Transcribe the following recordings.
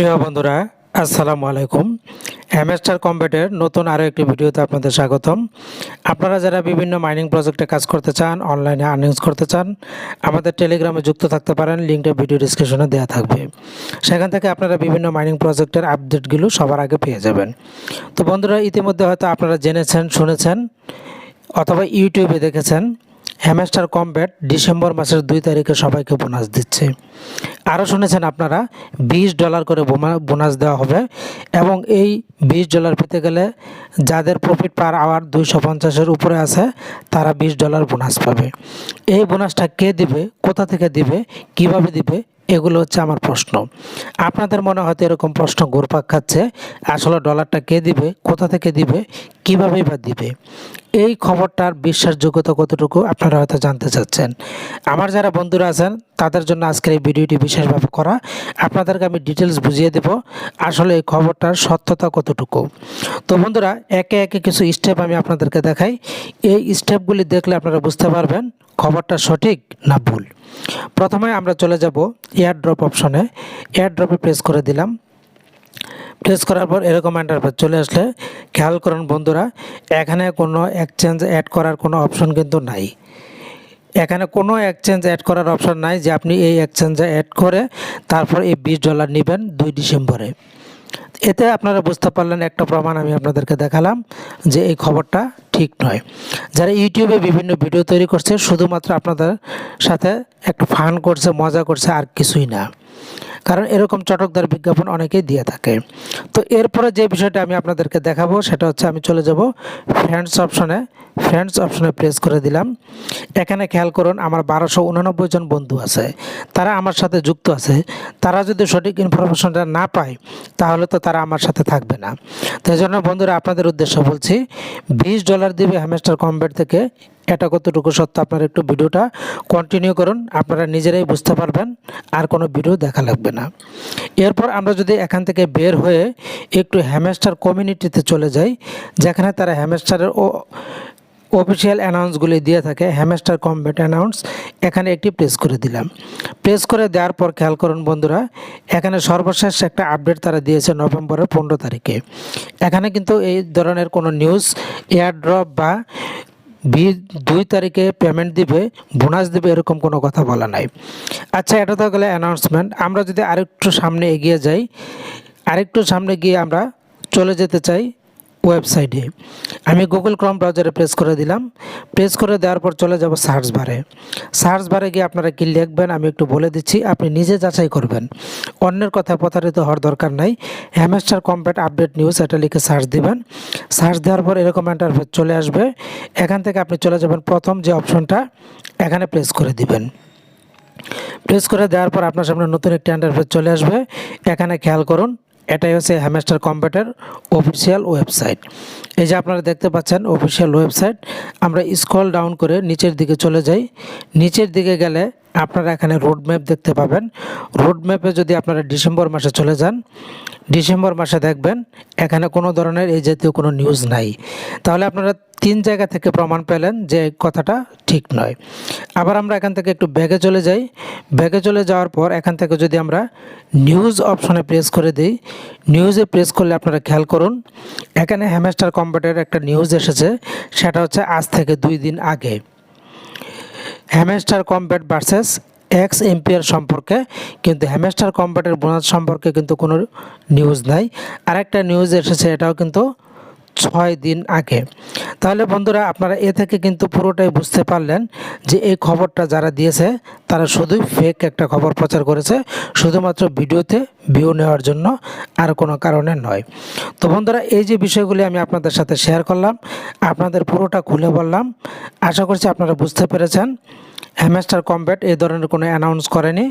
প্রিয় বন্ধুরা, আসসালামু আলাইকুম। হ্যামেস্টার কম্পিউটার নতুন আরও একটি ভিডিওতে আপনাদের স্বাগতম। আপনারা যারা বিভিন্ন মাইনিং প্রজেক্টে কাজ করতে চান অনলাইনে আর্নিংস করতে চান, আমাদের টেলিগ্রামে যুক্ত থাকতে পারেন লিঙ্কটা ভিডিও ডিসক্রিপশনে দেওয়া থাকবে। সেখান থেকে আপনারা বিভিন্ন মাইনিং প্রজেক্টের আপডেটগুলো সবার আগে পেয়ে যাবেন। তো বন্ধুরা, ইতিমধ্যে হয়তো আপনারা জেনেছেন, শুনেছেন, অথবা ইউটিউবে দেখেছেন হ্যামেস্টার কমব্যাট ডিসেম্বর মাসের দুই তারিখে সবাইকে বোনাস দিচ্ছে। আরও শুনেছেন আপনারা, বিশ ডলার করে বোনাস দেওয়া হবে এবং এই বিশ ডলার পেতে গেলে যাদের প্রফিট পার আওয়ার দুইশো পঞ্চাশের উপরে আছে, তারা বিশ ডলার বোনাস পাবে। এই বোনাসটা কে দিবে, কোথা থেকে দিবে, কীভাবে দিবে, এগুলো হচ্ছে আমার প্রশ্ন। আপনাদের মনে হয়তো এরকম প্রশ্ন ঘুরপাক খাচ্ছে, আসলে ডলারটা কে দিবে, কোথা থেকে দিবে, কীভাবেই বা দিবে। এই খবরটার বিশ্বাসযোগ্যতা কতটুকু আপনারা হয়তো জানতে চাচ্ছেন। আমার যারা বন্ধুরা আছেন, তাদের জন্য আজকের এই ভিডিওটি বিশেষভাবে করা। আপনাদেরকে আমি ডিটেলস বুঝিয়ে দেব, আসলে এই খবরটার সত্যতা কতটুকু। তো বন্ধুরা, একে একে কিছু স্টেপ আমি আপনাদেরকে দেখাই। এই স্টেপগুলি দেখলে আপনারা বুঝতে পারবেন খবরটা সঠিক না ভুল। প্রথমে আমরা চলে যাব এয়ার ড্রপ অপশনে এয়ার ড্রপে প্রেস করে দিলাম। প্রেস করার পর এরকম ইন্টারফেস চলে আসলে, খেয়াল করুন বন্ধুরা, এখানে কোনো এক্সচেঞ্জ অ্যাড করার কোনো অপশন কিন্তু নাই। এখানে কোনো এক্সচেঞ্জ অ্যাড করার অপশন নাই যে আপনি এই এক্সচেঞ্জে অ্যাড করে তারপর এই বিশ ডলার নেবেন দুই ডিসেম্বরে। এতে আপনারা বুঝতে পারলেন একটা প্রমাণ আমি আপনাদেরকে দেখালাম যে এই খবরটা ঠিক নয়। যারা ইউটিউবে বিভিন্ন ভিডিও তৈরি করছে, শুধুমাত্র আপনাদের সাথে একটা ফান করছে, মজা করছে, আর কিছুই না। কারণ এরকম চটকদার বিজ্ঞাপন অনেকেই দিয়ে থাকে। তো এরপরে যে বিষয়টা আমি আপনাদেরকে দেখাবো, সেটা হচ্ছে আমি চলে যাব ফ্রেন্ডস অপশনে ফ্রেন্ডস অপশনে প্রেস করে দিলাম। এখানে খেয়াল করুন, আমার বারোশো উননব্বই জন বন্ধু আছে। তারা আমার সাথে যুক্ত আছে। তারা যদি সঠিক ইনফরমেশনটা না পায়, তাহলে তো তারা আমার সাথে থাকবে না। তো এই জন্য বন্ধুরা, আপনাদের উদ্দেশ্য বলছি, বিশ ডলার দিবে হ্যামেস্টার কম্বেট থেকে এটা কতটুকু সত্য আপনারা একটু ভিডিওটা কন্টিনিউ করুন, আপনারা নিজেরাই বুঝতে পারবেন, আর কোনো ভিডিও দেখা লাগবে না। এরপর আমরা যদি এখান থেকে বের হয়ে একটু হ্যামেস্টার কমিউনিটিতে চলে যাই, যেখানে তারা হ্যামেস্টারের ও অফিসিয়াল অ্যানাউন্সগুলি দিয়ে থাকে হ্যামেস্টার কমব্যাট অ্যানাউন্স এখানে একটি প্রেস করে দিলাম। প্রেস করে দেওয়ার পর খেয়াল করুন বন্ধুরা, এখানে সর্বশেষ একটা আপডেট তারা দিয়েছে নভেম্বরের পনেরো তারিখে। এখানে কিন্তু এই ধরনের কোনো নিউজ এয়ারড্রপ বি দুই তারিখে পেমেন্ট দিবে বোনাস দিবে, এরকম কোনো কথা বলা নাই। আচ্ছা এটা তো গেলে অ্যানাউন্সমেন্ট আমরা যদি আরেকটু সামনে এগিয়ে যাই, আরেকটু সামনে গিয়ে আমরা চলে যেতে চাই। ওয়েবসাইটে আমি গুগল ক্রম ব্রাউজারে প্রেস করে দিলাম। প্রেস করে দেওয়ার পর চলে যাব সার্চ বারে সার্চ বারে গিয়ে আপনারা কি লিখবেন আমি একটু বলে দিচ্ছি, আপনি নিজে যাচাই করবেন। অন্যের কথা প্রতারিত হওয়ার দরকার নাই। হ্যামেস্টার কম্প্যাট আপডেট নিউজ এটা লিখে সার্চ দিবেন। সার্চ দেওয়ার পর এরকম ইন্টারফেস চলে আসবে। এখান থেকে আপনি চলে যাবেন প্রথম যে অপশনটা এখানে প্রেস করে দিবেন। প্রেস করে দেওয়ার পর আপনার সামনে নতুন একটি ইন্টারফেস চলে আসবে। এখানে খেয়াল করুন এটাই হচ্ছে হ্যামেস্টার কম্পিউটার অফিসিয়াল ওয়েবসাইট এই যে আপনারা দেখতে পাচ্ছেন অফিসিয়াল ওয়েবসাইট আমরা স্ক্রল ডাউন করে নিচের দিকে চলে যাই। নিচের দিকে গেলে আপনারা এখানে রোড ম্যাপ দেখতে পাবেন। রোড ম্যাপে যদি আপনারা ডিসেম্বর মাসে চলে যান, ডিসেম্বর মাসে দেখবেন এখানে কোনো ধরনের এই জাতীয় কোনো নিউজ নাই। তাহলে আপনারা তিন জায়গা থেকে প্রমাণ পেলেন যে কথাটা ঠিক নয়। আবার আমরা এখান থেকে একটু ব্যাগে চলে যাই। ব্যাগে চলে যাওয়ার পর এখান থেকে যদি আমরা নিউজ অপশনে প্রেস করে দিই নিউজে প্রেস করলে আপনারা খেয়াল করুন, এখানে হ্যামেস্টার কম্পিউটারের একটা নিউজ এসেছে, সেটা হচ্ছে আজ থেকে দুই দিন আগে। Hamster Kombat versus X Empire সম্পর্কে, কিন্তু হ্যামেস্টার কম্প্যাটের বোনাস সম্পর্কে কিন্তু কোনো নিউজ নাই। আরেকটা নিউজ এসেছে, এটাও কিন্তু ছয় দিন আগে। তাহলে বন্ধুরা, আপনারা এ থেকে কিন্তু পুরোটাই বুঝতে পারলেন যে এই খবরটা যারা দিয়েছে, তারা শুধুই ফেক একটা খবর প্রচার করেছে, শুধুমাত্র ভিডিওতে ভিউ নেওয়ার জন্য আর কোনো কারণে নয়। তো বন্ধুরা, এই যে বিষয়গুলি আমি আপনাদের সাথে শেয়ার করলাম, আপনাদের পুরোটা খুলে বললাম। আশা করছি আপনারা বুঝতে পেরেছেন। হ্যামেস্টার কম্ব্যাট এই ধরনের কোনো অ্যানাউন্স করেনি,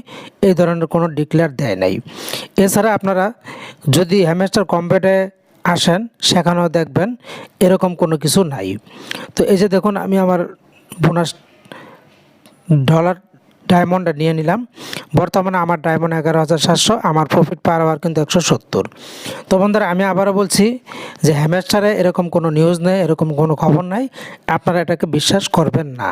এই ধরনের কোনো ডিক্লেয়ার দেয় নাই। এছাড়া আপনারা যদি হ্যামেস্টার কম্ব্যাটে আসেন, সেখানেও দেখবেন এরকম কোনো কিছু নাই। তো এই যে দেখুন, আমি আমার বোনাস ডলার ডায়মন্ডটা নিয়ে নিলাম। বর্তমানে আমার ডায়মন্ড এগারো হাজার সাতশো, আমার প্রফিট পার আওয়ার কিন্তু একশো সত্তর। তো বন্ধুরা, আমি আবারও বলছি যে হ্যামেস্টারে এরকম কোনো নিউজ নেই, এরকম কোনো খবর নাই। আপনারা এটাকে বিশ্বাস করবেন না।